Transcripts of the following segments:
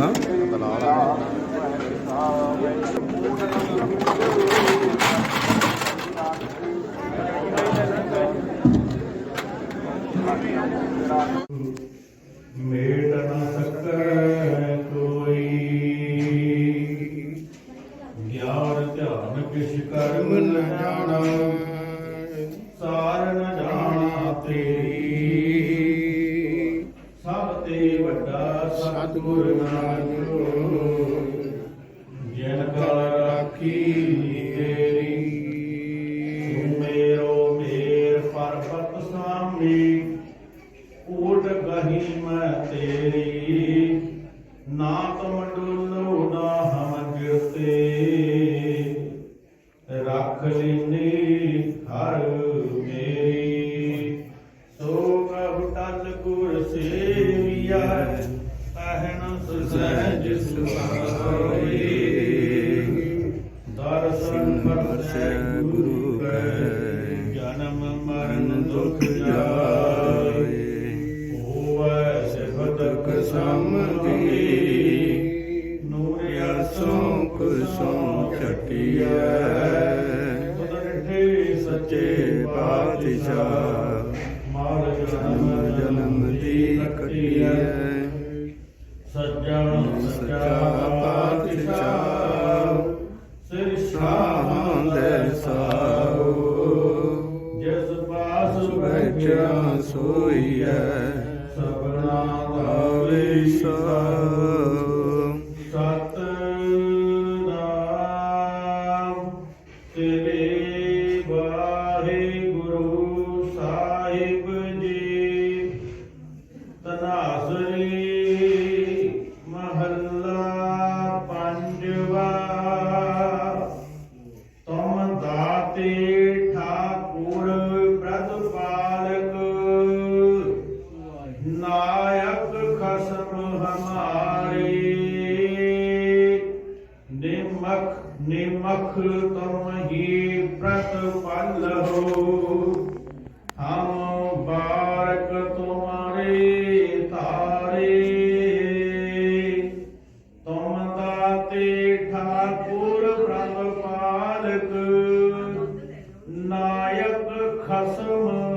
ਹਾਂ ਸਤਿਗੁਰ ਨਾਨਕ ਜਿਨ ਕਲ ਰਾਖੀ ਤੇਰੀ। ਤੂੰ ਮੇਰੋ ਮੇਰ ਪਰਬਤ ਸਾਮੀ ਊਟ ਗਹੀ ਮੈਂ ਤੇਰੀ। ਨਾ ਤੁਮ ਨਾ ਹਮ ਗਿਰਤੇ ਰੱਖ ਲੈਨੀ ਸਹਿਜ ਸੁਭਾਈ ਦਰਸ਼ਨ ਪਰਸੈ ਗੁਰੂ ਕੈ ਜਨਮ ਮਰਨ ਦੁਖ ਜਾਏ ਹੋਵੈ ਸਿਫਤ ਕਸਮਤੀ ਨੂਰ Jesus. ਹਮਾਰੇ ਨਿਮਖ ਨਿਮਖ ਤੁਮ ਹੀ ਪ੍ਰਤਪਾਲ ਹੋ ਹਮ ਬਾਰਕ ਤੁਮਾਰੇ ਤਾਰੇ ਤੁਮ ਦਾਤੇ ਠਾਕੁਰ ਪ੍ਰਤਪਾਲਕ ਨਾਇਕ ਖਸਮ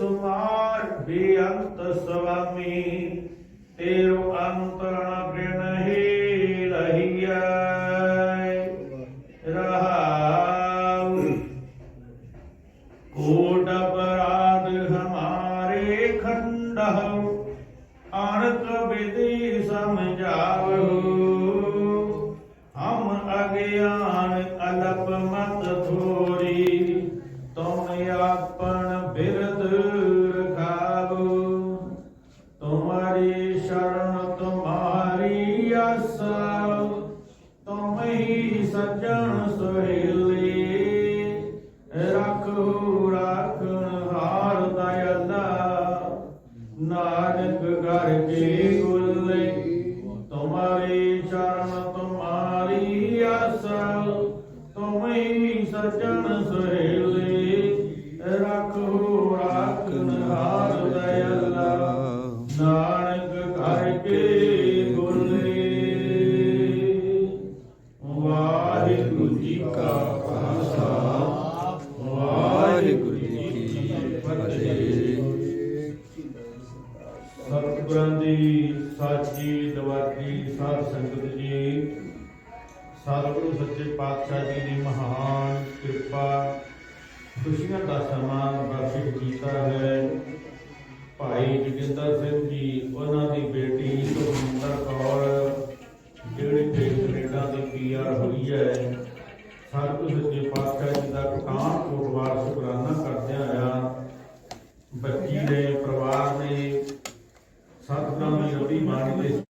ਸੁਮਾਰ ਬੇਅੰਤ ਸੁਆਮੀ ਤੇਰੋ ਅੰਤਰਣ ਬਿਨਹੀ ਰਹੀਆ ਰਹਾਉ, ਕੋਟ ਅਪਰਾਧ ਹਮਾਰੇ ਖੰਡਹੁ ਅਣਕ ਵਿਧि ਸਮਝਾਵੋ ਹਮ ਅਗਿਆਨ ਅਲਪ ਮਤ ਥੋਰੀ ਤੁਮ ਆਪਨ ਤੁਮਾਰੀ ਆਸਾ ਤੁਮ ਹੀ ਸੱਜਣ ਸੁਹੇਲੇ। ਰੱਖੋ ਰਾਖਣ ਹਾਰ ਦਇਆਲਾ ਨਾਨਕ ਘਰ ਕੇ ਗੁਲੇ ਤੁਮਾਰੀ ਚਰਨ ਤੁਮਾਰੀ ਆਸਾ ਤੁਮ ਹੀ ਸੱਜਣ ਸੁਹੇਲੇ। ਪਾਤਸ਼ਾਹ ਜੀ ਦੀ ਮਹਾਨ ਕਿਰਪਾ। ਖੁਸ਼ੀਆਂ ਦਾ ਸਮਾਨ ਬਖਸ਼ਿਸ਼ ਕੀਤਾ ਹੈ। ਭਾਈ ਜੋਗਿੰਦਰ ਸਿੰਘ ਜੀ, ਉਹਨਾਂ ਦੀ ਬੇਟੀ ਸੁਖਿੰਦਰ ਕੌਰ, ਜਿਹੜੀ ਕਿ ਕੈਨੇਡਾ ਦੇ ਪੀ ਹੋਈ ਹੈ। ਸਤਿਗੁਰੂ ਸੱਚੇ ਪਾਤਸ਼ਾਹ ਜੀ ਦਾ ਕਟਾਂ ਕੋਟਵਾਰ ਸ਼ੁਕਰਾਨਾ ਕਰਦਿਆਂ ਆ ਬੱਚੀ ਦੇ ਪਰਿਵਾਰ ਨੇ ਸਤਿਗੁਰਾਂ ਦੀ ਰੱਬੀ ਬਾਣੀ ਦੇ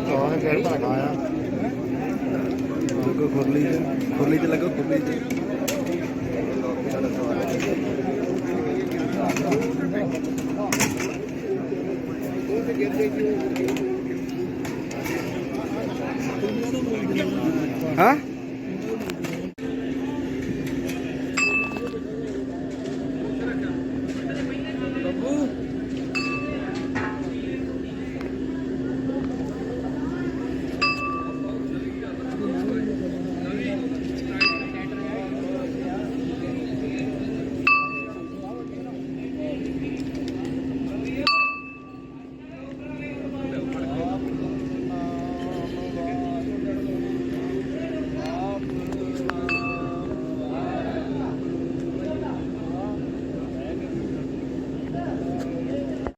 ਕੌਣ ਕਿਹੜਾ ਧਾਗਾ ਲੱਗੋ ਖੁਰਲੀ ਚ ਖੁਰਲੀ ਚ ਲੱਗੋ ਖੁਰਲੀ ਚ ਹਾਂ?